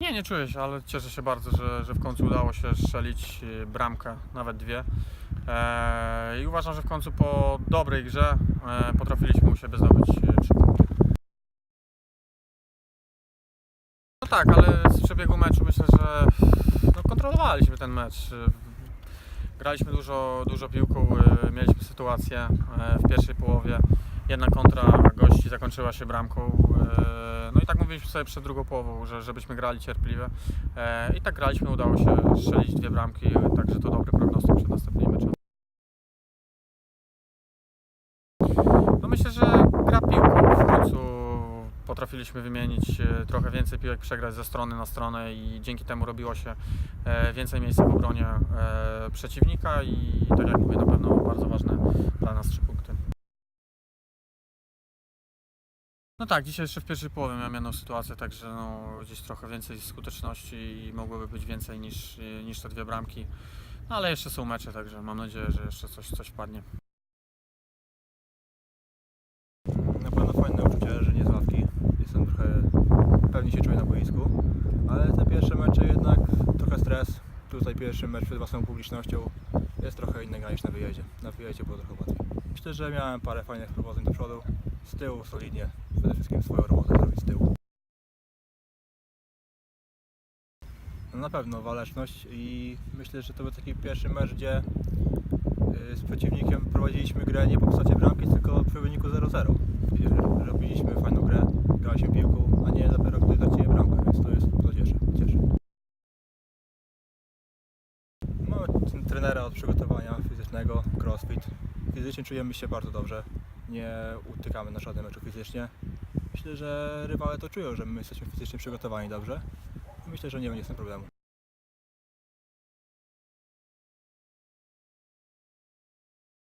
Nie, nie czuję się, ale cieszę się bardzo, że, że w końcu udało się strzelić y, bramkę, nawet dwie. Eee, I uważam, że w końcu po dobrej grze e, potrafiliśmy u siebie zdobyć y, trzy. No tak, ale z przebiegu meczu myślę, że no, kontrolowaliśmy ten mecz. Y, Graliśmy dużo, dużo piłką, mieliśmy sytuację e, w pierwszej połowie. Jedna kontra gości zakończyła się bramką. e, No i tak mówiliśmy sobie przed drugą połową, że żebyśmy grali cierpliwie. E, I tak graliśmy, udało się strzelić dwie bramki, także to dobry prognostyk przed następnymi meczami. No myślę, że gra piłką w końcu potrafiliśmy wymienić e, trochę więcej piłek, przegrać ze strony na stronę i dzięki temu robiło się e, więcej miejsca w obronie przeciwnika i tak jak mówię, na pewno bardzo ważne No tak, dzisiaj jeszcze w pierwszej połowie miałem jedną sytuację, także no, gdzieś trochę więcej skuteczności i mogłoby być więcej niż, niż te dwie bramki. No ale jeszcze są mecze, także mam nadzieję, że jeszcze coś, coś wpadnie. Na pewno fajne uczucie, że nie z ławki. Jestem trochę pewnie się czuję na boisku, ale te pierwsze mecze jednak trochę stres. Tutaj pierwszy mecz przed własną publicznością jest trochę inny niż na wyjeździe. Na wyjeździe było trochę łatwiej. Myślę, że miałem parę fajnych prowadzeń do przodu. Z tyłu solidnie. Przede wszystkim swoją robotę zrobić z tyłu. No na pewno waleczność i myślę, że to był taki pierwszy mecz, gdzie y, z przeciwnikiem prowadziliśmy grę nie po postaci bramki, tylko przy wyniku 0-0. Czyli że Robiliśmy fajną grę, graliśmy piłką, a nie dopiero gdy tracimy bramkę, więc to jest to cieszy. cieszy. Mamy t- trenera od przygotowania fizycznego, crossfit. Fizycznie czujemy się bardzo dobrze, nie utykamy na żadnym meczu fizycznie. Myślę, że rywale to czują, że my jesteśmy fizycznie przygotowani dobrze. Myślę, że nie będzie z tym problemu.